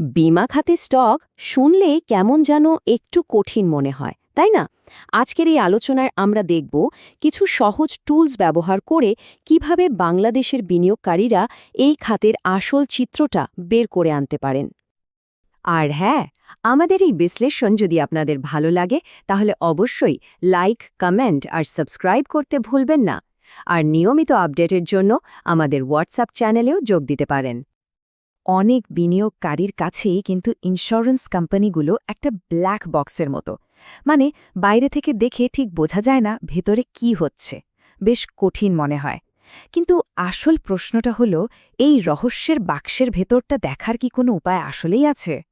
বিমা খাতে স্টক শুনলে কেমন যেন একটু কঠিন মনে হয়, তাই না? আজকের এই আলোচনায় আমরা দেখব কিছু সহজ টুলস ব্যবহার করে কীভাবে বাংলাদেশের বিনিয়োগকারীরা এই খাতের আসল চিত্রটা বের করে আনতে পারেন। আর হ্যাঁ আমাদের এই বিশ্লেষণ যদি আপনাদের ভালো লাগে, তাহলে অবশ্যই লাইক, কমেন্ট আর সাবস্ক্রাইব করতে ভুলবেন না। আর নিয়মিত আপডেটের জন্য আমাদের হোয়াটসঅ্যাপ চ্যানেলেও যোগ দিতে পারেন। অনেক বিনিয়োগকারীর কাছেই কিন্তু ইন্স্যুরেন্স কোম্পানিগুলো একটা ব্ল্যাক বক্সের মতো। মানে বাইরে থেকে দেখে ঠিক বোঝা যায় না ভেতরে কি হচ্ছে। বেশ কঠিন মনে হয়। কিন্তু আসল প্রশ্নটা হল, এই রহস্যের বাক্সের ভেতরটা দেখার কি কোনো উপায় আসলেই আছে?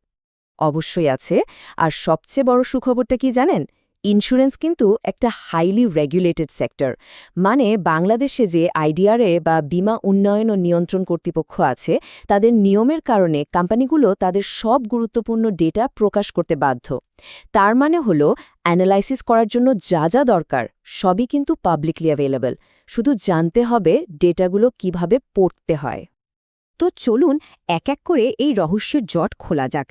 অবশ্যই আছে। আর সবচেয়ে বড় সুখবরটা কি জানেন? ইন্স্যুরেন্স কিন্তু একটা হাইলি রেগুলেটেড সেক্টর। মানে বাংলাদেশে যে আইডিআরএ বা বীমা উন্নয়ন ও নিয়ন্ত্রণ কর্তৃপক্ষ আছে, তাদের নিয়মের কারণে কোম্পানিগুলো তাদের সব গুরুত্বপূর্ণ ডেটা প্রকাশ করতে বাধ্য। তার মানে হল, অ্যানালাইসিস করার জন্য যা যা দরকার, সবই কিন্তু পাবলিকলি অ্যাভেলেবল শুধু জানতে হবে ডেটাগুলো কীভাবে পড়তে হয়। তো চলুন এক এক করে এই রহস্যের জট খোলা যাক।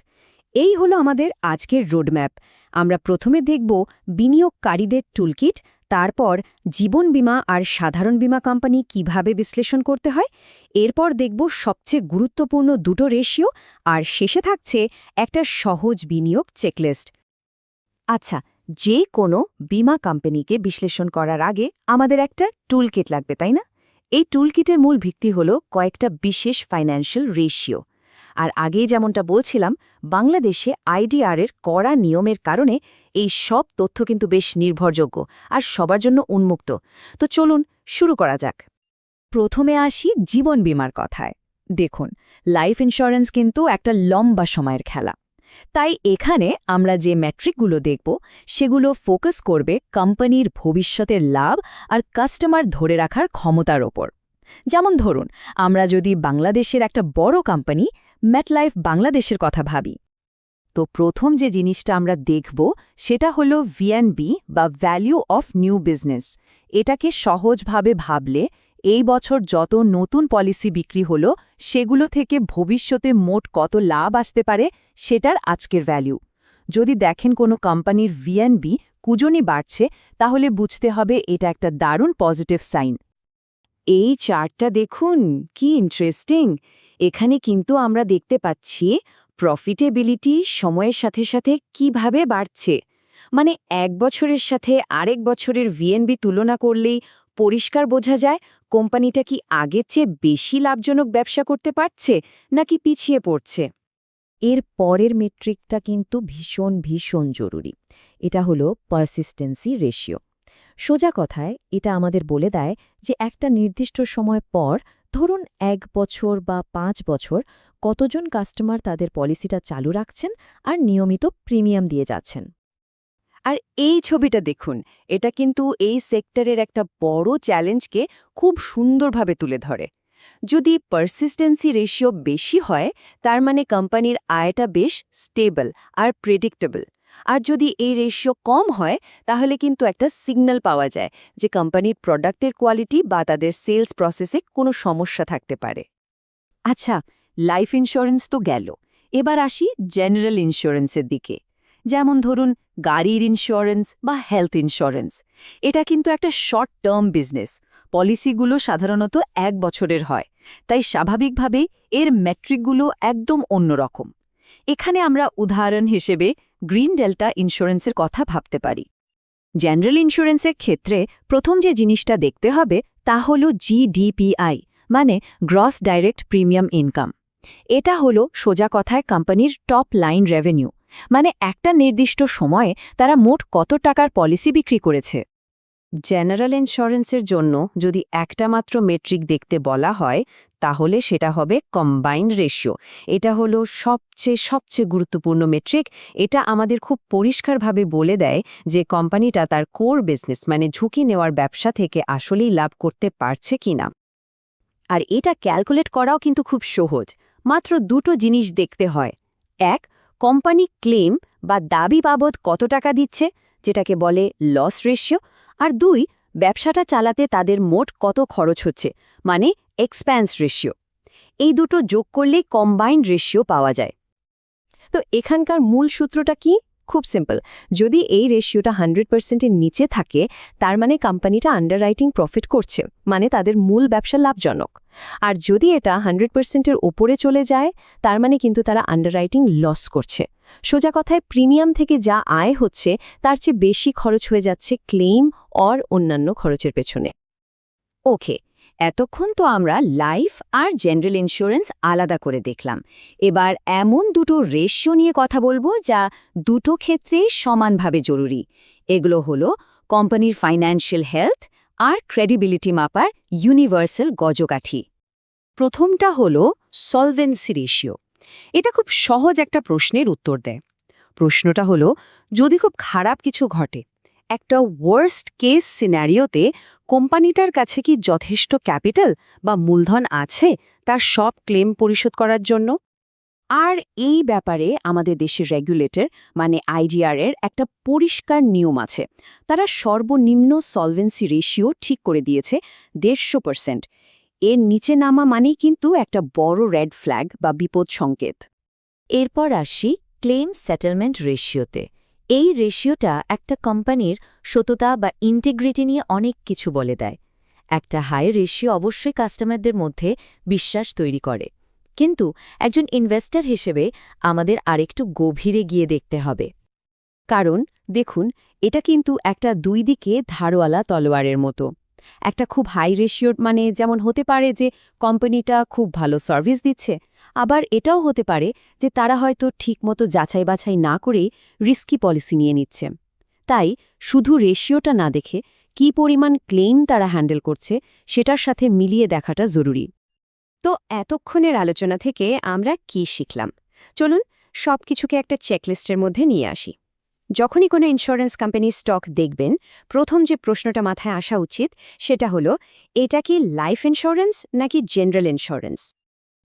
এই হলো আমাদের আজকের রোডম্যাপ। আমরা প্রথমে দেখব বিনিয়োগকারীদের টুলকিট, তারপর জীবন বীমা আর সাধারণ বীমা কোম্পানি কীভাবে বিশ্লেষণ করতে হয়, এরপর দেখব সবচেয়ে গুরুত্বপূর্ণ দুটো রেশিও, আর শেষে থাকছে একটা সহজ বিনিয়োগ চেকলিস্ট। আচ্ছা যে কোনো বীমা কোম্পানিকে বিশ্লেষণ করার আগে আমাদের একটা টুলকিট লাগবে, তাই না? এই টুলকিটের মূল ভিত্তি হল কয়েকটা বিশেষ ফাইন্যান্সিয়াল রেশিও। আর আগেই যেমনটা বলছিলাম, বাংলাদেশে আইডিআরের কড়া নিয়মের কারণে এই সব তথ্য কিন্তু বেশ নির্ভরযোগ্য আর সবার জন্য উন্মুক্ত। তো চলুন শুরু করা যাক। প্রথমে আসি জীবন বীমার কথায়। দেখুন, লাইফ ইন্স্যুরেন্স কিন্তু একটা লম্বা সময়ের খেলা। তাই এখানে আমরা যে ম্যাট্রিকগুলো দেখব, সেগুলো ফোকাস করবে কোম্পানির ভবিষ্যতের লাভ আর কাস্টমার ধরে রাখার ক্ষমতার ওপর। যেমন ধরুন, আমরা যদি বাংলাদেশের একটা বড় কোম্পানি ম্যাটলাইফ বাংলাদেশের কথা ভাবি। তো প্রথম যে জিনিসটা আমরা দেখব, সেটা হল ভিএনবি বা ভ্যালিউ অফ নিউ বিজনেস এটাকে সহজভাবে ভাবলে এই বছর যত নতুন পলিসি বিক্রি হল, সেগুলো থেকে ভবিষ্যতে মোট কত লাভ আসতে পারে, সেটার আজকের ভ্যালু যদি দেখেন কোনো কোম্পানির ভিএনবি কুজনই বাড়ছে, তাহলে বুঝতে হবে এটা একটা দারুণ পজিটিভ সাইন এই চার্টটা দেখুন, কি ইন্টারেস্টিং এখানে কিন্তু আমরা দেখতে পাচ্ছি প্রফিটেবিলিটি সময়ের সাথে সাথে কীভাবে বাড়ছে। মানে এক বছরের সাথে আরেক বছরের ভিএনবি তুলনা করলেই পরিষ্কার বোঝা যায় কোম্পানিটা কি আগের চেয়ে বেশি লাভজনক ব্যবসা করতে পারছে নাকি পিছিয়ে পড়ছে। এর পরের মেট্রিকটা কিন্তু ভীষণ ভীষণ জরুরি। এটা হলো পারসিস্টেন্সি রেশিও সোজা কথায় এটা আমাদের বলে দেয় যে একটা নির্দিষ্ট সময় পর, ধরুন এক বছর বা পাঁচ বছর, কতজন কাস্টমার তাদের পলিসিটা চালু রাখছেন আর নিয়মিত প্রিমিয়াম দিয়ে যাচ্ছেন। আর এই ছবিটা দেখুন, এটা কিন্তু এই সেক্টরের একটা বড় চ্যালেঞ্জকে খুব সুন্দরভাবে তুলে ধরে। যদি পারসিস্টেন্সি রেশিও বেশি হয়, তার মানে কোম্পানির আয়টা বেশ স্টেবল আর প্রেডিক্টেবল আর যদি এই রেশিও কম হয়, তাহলে কিন্তু একটা সিগন্যাল পাওয়া যায় যে কোম্পানির প্রোডাক্টের কোয়ালিটি বা তাদের সেলস প্রসেসে কোনো সমস্যা থাকতে পারে। আচ্ছা লাইফ ইন্স্যুরেন্স তো গেল। এবার আসি জেনারেল ইন্স্যুরেন্সের দিকে। যেমন ধরুন, গাড়ির ইন্স্যুরেন্স বা হেলথ ইন্স্যুরেন্স এটা কিন্তু একটা শর্ট টার্ম বিজনেস পলিসিগুলো সাধারণত এক বছরের হয়। তাই স্বাভাবিকভাবেই এর ম্যাট্রিকগুলো একদম অন্যরকম। এখানে আমরা উদাহরণ হিসেবে গ্রিন ডেল্টা ইন্স্যুরেন্সের কথা ভাবতে পারি। জেনারেল ইন্স্যুরেন্সের ক্ষেত্রে প্রথম যে জিনিসটা দেখতে হবে তা হল জিডিপিআই মানে গ্রস ডাইরেক্ট প্রিমিয়াম ইনকাম। এটা হলো সোজা কথায় কোম্পানির টপ লাইন রেভিনিউ মানে একটা নির্দিষ্ট সময়ে তারা মোট কত টাকার পলিসি বিক্রি করেছে। জেনারেল ইন্স্যুরেন্সের জন্য যদি একটা মাত্র মেট্রিক দেখতে বলা হয় তাহলে সেটা হবে কম্বাইন্ড রেশিও এটা হলো সবচেয়ে সবচেয়ে গুরুত্বপূর্ণ মেট্রিক এটা আমাদের খুব পরিষ্কারভাবে বলে দেয় যে কোম্পানিটা তার কোর বিজনেস মানে ঝুঁকি নেওয়ার ব্যবসা থেকে আসলেই লাভ করতে পারছে কিনা। আর এটা ক্যালকুলেট করাও কিন্তু খুব সহজ। মাত্র দুটো জিনিস দেখতে হয়। এক, কোম্পানি ক্লেম বা দাবি বাবদ কত টাকা দিচ্ছে, যেটাকে বলে লস রেশিও আর দুই, ব্যবসাটা চালাতে তাদের মোট কত খরচ হচ্ছে মানে এক্সপ্যান্স রেশিও এই দুটো যোগ করলে কম্বাইন্ড রেশিও পাওয়া যায়। তো এখানকার মূল সূত্রটা কি? খুব সিম্পল যদি এই রেশিওটা হান্ড্রেড পার্সেন্টের নিচে থাকে, তার মানে কোম্পানিটা আন্ডাররাইটিং প্রফিট করছে মানে তাদের মূল ব্যবসা লাভজনক। আর যদি এটা হান্ড্রেড পার্সেন্টের ওপরে চলে যায়, তার মানে কিন্তু তারা আন্ডাররাইটিং লস করছে। সোজা কথায় প্রিমিয়াম থেকে যা আয় হচ্ছে, তার চেয়ে বেশি খরচ হয়ে যাচ্ছে ক্লেইম অর অন্যান্য খরচের পেছনে। ওকে এতক্ষণ তো আমরা লাইফ আর জেনারেল ইন্স্যুরেন্স আলাদা করে দেখলাম। এবার এমন দুটো রেশিও নিয়ে কথা বলব যা দুটো ক্ষেত্রেই সমানভাবে জরুরি। এগুলো হলো কোম্পানির ফাইন্যান্সিয়াল হেলথ আর ক্রেডিবিলিটি মাপার ইউনিভার্সাল গজকাঠি। প্রথমটা হলো সলভেন্সি রেশিও। এটা খুব সহজ একটা প্রশ্নের উত্তর দেয়। প্রশ্নটা হলো, যদি খুব খারাপ কিছু ঘটে, একটা ওয়ার্স্ট কেস সিনারিওতে কোম্পানিটার কাছে কি যথেষ্ট ক্যাপিটাল বা মূলধন আছে তার সব ক্লেম পরিশোধ করার জন্য? আর এই ব্যাপারে আমাদের দেশের রেগুলেটর মানে আইডিআর এর একটা পরিষ্কার নিয়ম আছে। তারা সর্বনিম্ন সলভেন্সি রেশিও ঠিক করে দিয়েছে দেড়শো পার্সেন্ট। এর নিচে নামা মানেই কিন্তু একটা বড় রেড ফ্ল্যাগ বা বিপদ সংকেত এরপর আসি ক্লেম সেটেলমেন্ট রেশিওতে। এই রেশিওটা একটা কোম্পানির সততা বা ইন্টিগ্রিটি নিয়ে অনেক কিছু বলে দেয়। একটা হাই রেশিও অবশ্যই কাস্টমারদের মধ্যে বিশ্বাস তৈরি করে। কিন্তু একজন ইনভেস্টর হিসেবে আমাদের আরেকটু গভীরে গিয়ে দেখতে হবে। কারণ দেখুন, এটা কিন্তু একটা দুই দিকে ধারওয়ালা তলোয়ারের মতো। একটা খুব হাই রেশিওর মানে যেমন হতে পারে যে কোম্পানিটা খুব ভালো সার্ভিস দিচ্ছে আবার এটাও হতে পারে যে তারা হয়তো ঠিকমতো যাচাই বাছাই না করেই রিস্কি পলিসি নিয়ে নিচ্ছে। তাই শুধু রেশিওটা না দেখে কি পরিমাণ ক্লেইম তারা হ্যান্ডেল করছে সেটার সাথে মিলিয়ে দেখাটা জরুরি। তো এতক্ষণের আলোচনা থেকে আমরা কি শিখলাম? চলুন সব কিছুকে একটা চেকলিস্টের মধ্যে নিয়ে আসি। যখনই কোনো ইন্স্যুরেন্স কোম্পানির স্টক দেখবেন, প্রথম যে প্রশ্নটা মাথায় আসা উচিত সেটা হলো, এটা কি লাইফ ইন্স্যুরেন্স নাকি জেনারেল ইন্স্যুরেন্স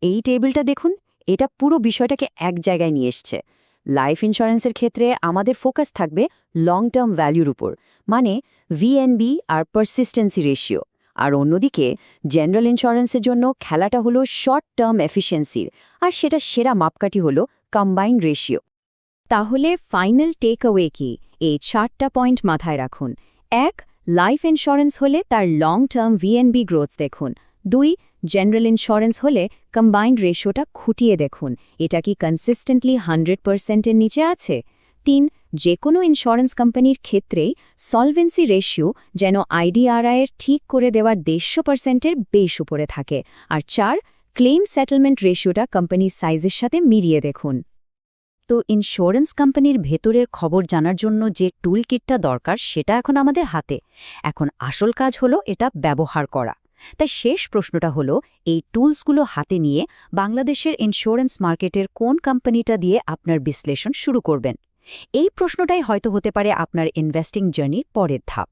এই টেবিলটা দেখুন, এটা পুরো বিষয়টাকে এক জায়গায় নিয়ে এসছে। লাইফ ইন্স্যুরেন্সের ক্ষেত্রে আমাদের ফোকাস থাকবে লং টার্ম ভ্যালুর উপর মানে ভিএনবি আর পারসিস্টেন্সি রেশিও আর অন্যদিকে জেনারেল ইন্স্যুরেন্সের জন্য খেলাটা হলো শর্ট টার্ম এফিসিয়েন্সির আর সেটা সেরা মাপকাঠি হলো কম্বাইন্ড রেশিও তাহলে ফাইনাল টেক অ্যাওয়ে কি? এই চারটা পয়েন্ট মাথায় রাখুন। এক লাইফ ইন্স্যুরেন্স হলে তার লং টার্ম ভিএনবি গ্রোথ দেখুন। দুই জেনারেল ইন্স্যুরেন্স হলে কম্বাইন্ড রেশিওটা খুঁটিয়ে দেখুন। এটা কি কনসিস্টেন্টলি হান্ড্রেড পার্সেন্টের নিচে আছে? তিন যে কোনো ইন্স্যুরেন্স কোম্পানির ক্ষেত্রেই সলভেন্সি রেশিও যেন আইডিআরআইয়ের ঠিক করে দেওয়ার দেড়শো পার্সেন্টের বেশ উপরে থাকে। আর চার ক্লেম সেটেলমেন্ট রেশিওটা কোম্পানির সাইজের সাথে মিলিয়ে দেখুন। তো ইন্স্যুরেন্স কোম্পানির ভেতরের খবর জানার জন্য যে টুল কিটটা দরকার, সেটা এখন আমাদের হাতে। এখন আসল কাজ হলো এটা ব্যবহার করা। তাই শেষ প্রশ্নটা হলো, এই টুলসগুলো হাতে নিয়ে বাংলাদেশের ইন্স্যুরেন্স মার্কেটের কোন কোম্পানিটা দিয়ে আপনার বিশ্লেষণ শুরু করবেন? এই প্রশ্নটাই হয়তো হতে পারে আপনার ইনভেস্টিং জার্নির পরের ধাপ।